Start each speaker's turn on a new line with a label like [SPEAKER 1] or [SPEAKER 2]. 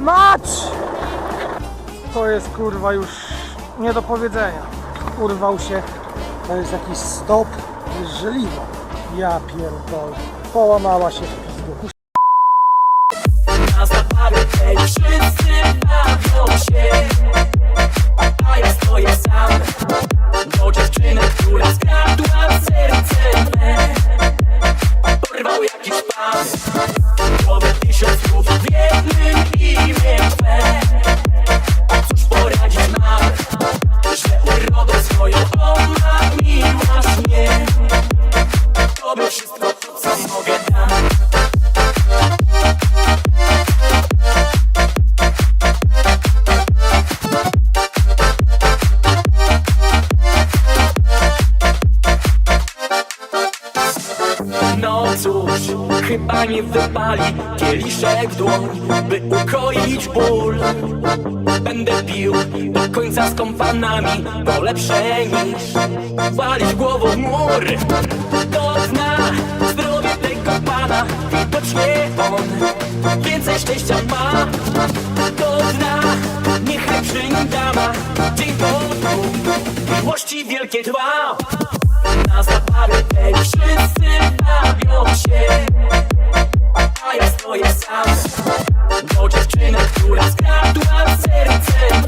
[SPEAKER 1] Mać! To jest kurwa już nie do powiedzenia. Urwał się. To jest jakiś stop. To jest żeliwo. Ja pierdolę. Połamała się w pizdu.
[SPEAKER 2] Do dziewczyny, która cóż, chyba nie wypali kieliszek w dłoń, by ukoić ból. Będę pił do końca z kompanami, bo lepsze niż walić głową w mur. Do dna zdrowie tego pana, widocznie on więcej szczęścia ma. Do dna niechaj przy nim dama, dzień po miłości wielkie trwa. Na zabawy tej wszyscy ja stoję sam. Do dziewczyny, która skradła serce